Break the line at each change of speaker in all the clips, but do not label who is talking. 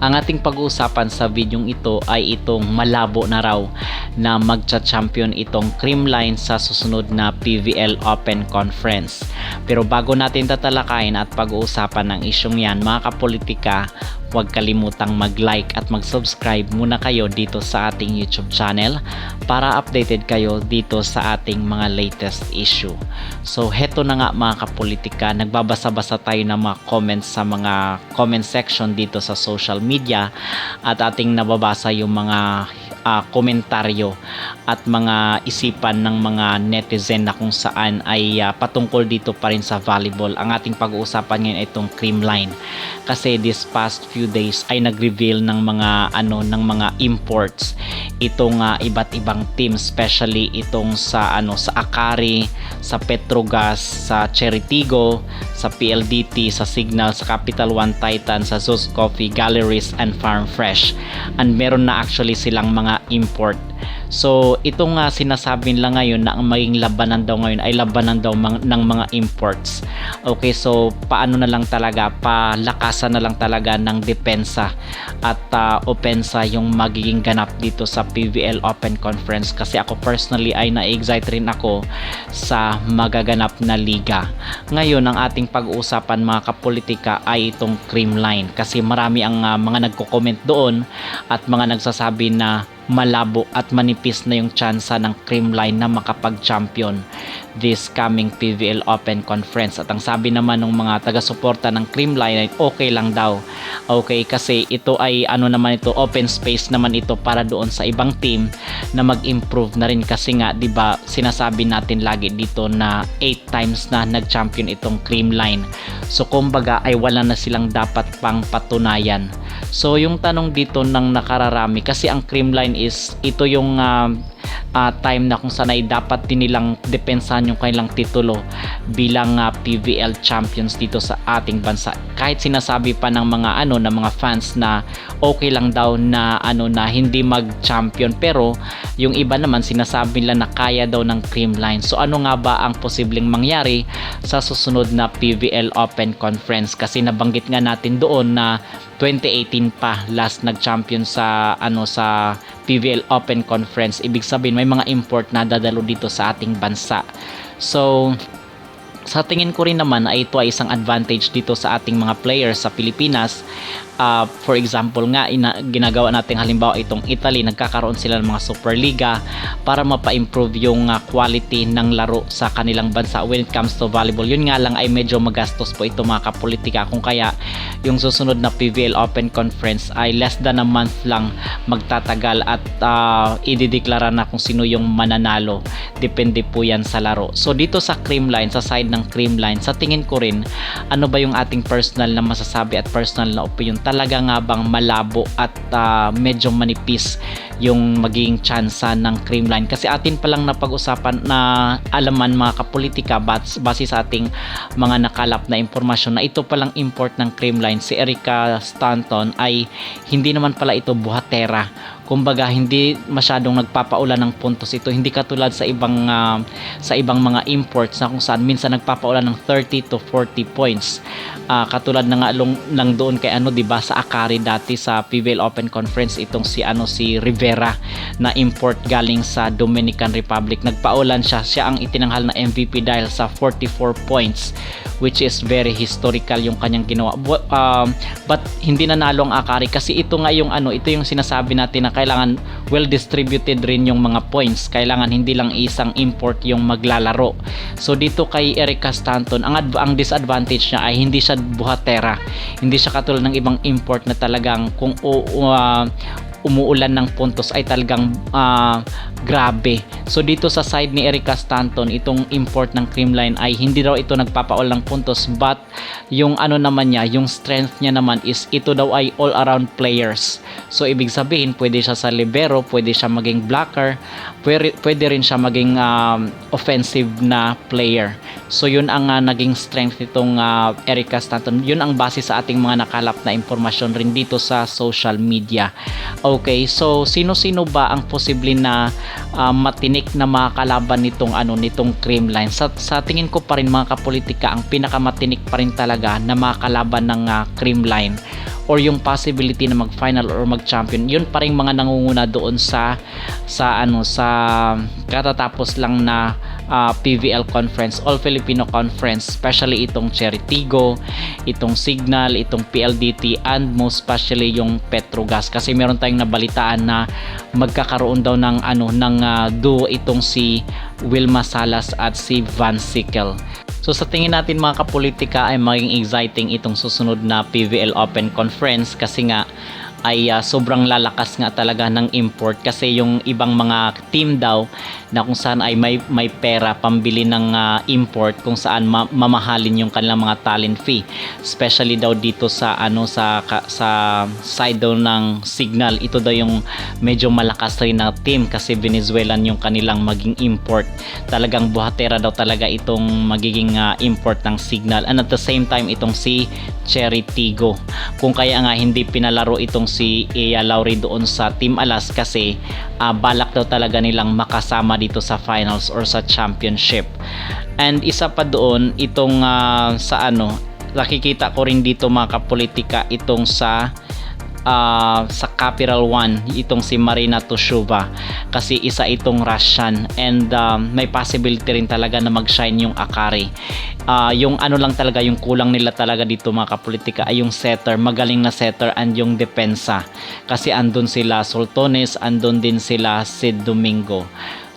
Ang ating pag-uusapan sa videong ito ay itong malabo na raw na magcha-champion itong Creamline sa susunod na PVL Open Conference. Pero bago natin tatalakayin at pag-uusapan ng isyong yan, mga kapolitika, huwag kalimutang mag-like at mag-subscribe muna kayo dito sa ating YouTube channel para updated kayo dito sa ating mga latest issue. So heto na nga mga kapolitika, nagbabasa-basa tayo ng mga comments sa mga comment section dito sa social media at ating nababasa yung mga ah, komentaryo at mga isipan ng mga netizen na kung saan ay ah, patungkol dito pa rin sa volleyball. Ang ating pag-uusapan ngayon ay itong Creamline kasi this past few days ay nag-reveal ng mga ano ng mga imports itong ah, iba't ibang team especially itong sa ano sa Akari, sa Petrogas, sa Cheritigo, sa PLDT, sa Signal, sa Capital One Titan, sa Zeus Coffee, Galleries and Farm Fresh. And meron na actually silang mga import. So, ito nga sinasabi nila ngayon na ang maging labanan daw ngayon ay labanan daw ng mga imports. Okay, so paano na lang talaga, palakasan na lang talaga ng depensa at ah, opensa yung magiging ganap dito sa PVL Open Conference kasi ako personally ay na-excite rin ako sa magaganap na liga. Ngayon, ang ating pag-uusapan mga kapolitika ay itong Creamline kasi marami ang ah, mga nagko-comment doon at mga nagsasabi na malabo at manipis na yung tsansa ng Creamline na makapag-champion this coming PVL Open Conference. At ang sabi naman ng mga taga-suporta ng Creamline ay okay lang daw. Okay, kasi ito ay ano naman ito, open space naman ito para doon sa ibang team na mag-improve na rin kasi nga 'di ba sinasabi natin lagi dito na 8 times na nag-champion itong Creamline. So kumbaga ay wala na silang dapat pang patunayan. So yung tanong dito ng nakararami kasi ang Creamline is ito yung ah, ah, time na kung saan ay dapat din nilang depensahan yung kanilang titulo bilang ah, PVL champions dito sa ating bansa. Kahit sinasabi pa ng mga ano ng mga fans na okay lang daw na ano na hindi mag-champion pero yung iba naman sinasabi nila na kaya daw ng Creamline. So ano nga ba ang posibleng mangyari sa susunod na PVL Open Conference kasi nabanggit nga natin doon na 2018 pa last nag-champion sa ano sa PVL Open Conference. Ibig sabihin may mga import na dadalo dito sa ating bansa. So sa tingin ko rin naman ay ito ay isang advantage dito sa ating mga players sa Pilipinas. Ah, for example nga, ina, ginagawa natin halimbawa itong Italy, nagkakaroon sila ng mga Superliga para mapa-improve yung ah, quality ng laro sa kanilang bansa when it comes to volleyball. Yun nga lang ay medyo magastos po ito mga kapolitika. Kung kaya yung susunod na PVL Open Conference ay less than a month lang magtatagal at ah, idideklara na kung sino yung mananalo. Depende po yan sa laro. So dito sa Creamline, sa side ng Creamline, sa tingin ko rin, ano ba yung ating personal na masasabi at personal na opinion? Talaga nga bang malabo at ah, medyo manipis yung magiging tsansa ng Creamline? Kasi atin palang napag-usapan na alaman mga kapolitika bas- base sa ating mga nakalap na impormasyon na ito palang import ng Creamline si Erica Stanton ay hindi naman pala ito buhatera kumbaga hindi masyadong nagpapaulan ng puntos ito. Hindi katulad sa ibang ah, sa ibang mga imports na kung saan minsan nagpapaulan ng 30 to 40 points. Ah, katulad na nga long, lang doon kay ano 'di ba sa Akari dati sa PVL Open Conference itong si ano si Rivera na import galing sa Dominican Republic. Nagpaulan siya. Siya ang itinanghal na MVP dahil sa 44 points which is very historical yung kanyang ginawa. Bu- um, but hindi nanalo ang Akari kasi ito nga yung ano ito yung sinasabi natin na kailangan well distributed rin yung mga points. Kailangan hindi lang isang import yung maglalaro. So dito kay Erica Stanton ang ang disadvantage niya ay hindi siya buhatera. Hindi siya katulad ng ibang import na talagang kung u- u- ah, umuulan ng puntos ay talagang ah, grabe. So dito sa side ni Erica Stanton, itong import ng Creamline ay hindi daw ito nagpapaol ng puntos but yung ano naman niya, yung strength niya naman is ito daw ay all around players. So ibig sabihin, pwede siya sa libero, pwede siya maging blocker, pwede, pwede rin siya maging um, offensive na player. So yun ang ah, naging strength nitong ah, Erica Stanton. Yun ang base sa ating mga nakalap na impormasyon rin dito sa social media. Okay, so sino-sino ba ang posible na ah, matinik na mga kalaban nitong ano nitong Creamline? Sa, sa tingin ko pa rin mga kapolitika ang pinakamatinik pa rin talaga na mga kalaban ng ah, Creamline or yung possibility na mag-final or mag-champion, yun pa rin mga nangunguna doon sa sa ano sa katatapos lang na ah, PVL conference, All Filipino Conference, especially itong Cheritigo, itong Signal, itong PLDT and most especially yung Petrogas kasi meron tayong nabalitaan na magkakaroon daw ng ano ng ah, duo itong si Wilma Salas at si Van Sickle. So sa tingin natin mga kapolitika ay maging exciting itong susunod na PVL Open Conference kasi nga ay ah, sobrang lalakas nga talaga ng import kasi yung ibang mga team daw na kung saan ay may may pera pambili ng ah, import kung saan ma- mamahalin yung kanilang mga talent fee. Especially daw dito sa ano sa ka- sa side daw ng Signal ito daw yung medyo malakas rin na team kasi Venezuelan yung kanilang maging import. Talagang buhatera daw talaga itong magiging ah, import ng Signal. And at the same time itong si Cherry Tigo. Kung kaya nga hindi pinalaro itong si Ea Lauri doon sa Team Alas kasi ah, balak daw talaga nilang makasama dito sa finals or sa championship. And isa pa doon itong ah, sa ano nakikita ko rin dito mga kapolitika itong sa ah, sa Capital One itong si Marina Toshova kasi isa itong Russian and um, may possibility rin talaga na mag-shine yung Akari. Ah, yung ano lang talaga yung kulang nila talaga dito mga kapolitika ay yung setter magaling na setter and yung depensa. Kasi andun sila Soltones andun din sila Sid Domingo.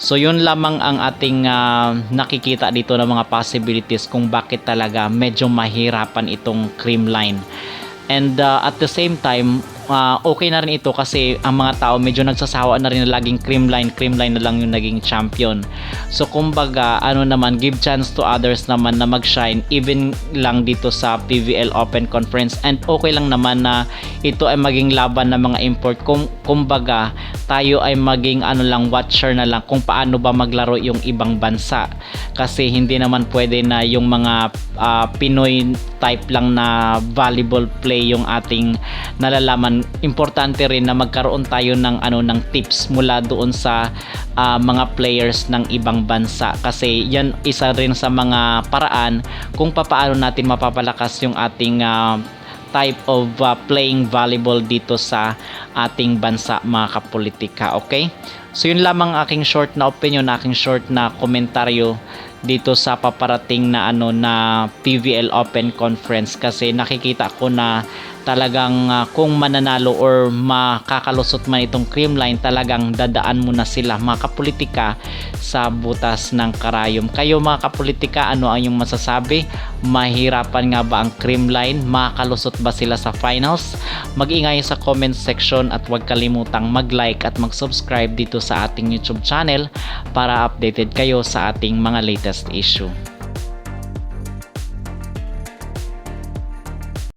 So yun lamang ang ating ah, nakikita dito ng mga possibilities kung bakit talaga medyo mahirapan itong cream line. And uh, at the same time, uh, okay na rin ito kasi ang mga tao medyo nagsasawa na rin na laging cream line, cream line na lang yung naging champion. So kumbaga, ano naman, give chance to others naman na mag-shine even lang dito sa PVL Open Conference and okay lang naman na ito ay maging laban ng mga import. Kum kumbaga, tayo ay maging ano lang watcher na lang kung paano ba maglaro yung ibang bansa kasi hindi naman pwede na yung mga ah, Pinoy type lang na volleyball play yung ating nalalaman. Importante rin na magkaroon tayo ng ano ng tips mula doon sa ah, mga players ng ibang bansa. Kasi yan isa rin sa mga paraan kung papaano natin mapapalakas yung ating ah, type of uh, playing volleyball dito sa ating bansa mga kapolitika okay so yun lamang aking short na opinion aking short na komentaryo dito sa paparating na ano na PVL Open Conference. Kasi nakikita ko na talagang uh, kung mananalo or makakalusot man itong creamline talagang dadaan mo na sila mga kapolitika sa butas ng karayom. Kayo mga kapolitika ano ang yung masasabi? Mahirapan nga ba ang creamline makakalusot ba sila sa finals? Mag-ingay sa comment section at huwag kalimutang mag-like at mag-subscribe dito sa ating YouTube channel para updated kayo sa ating mga latest issue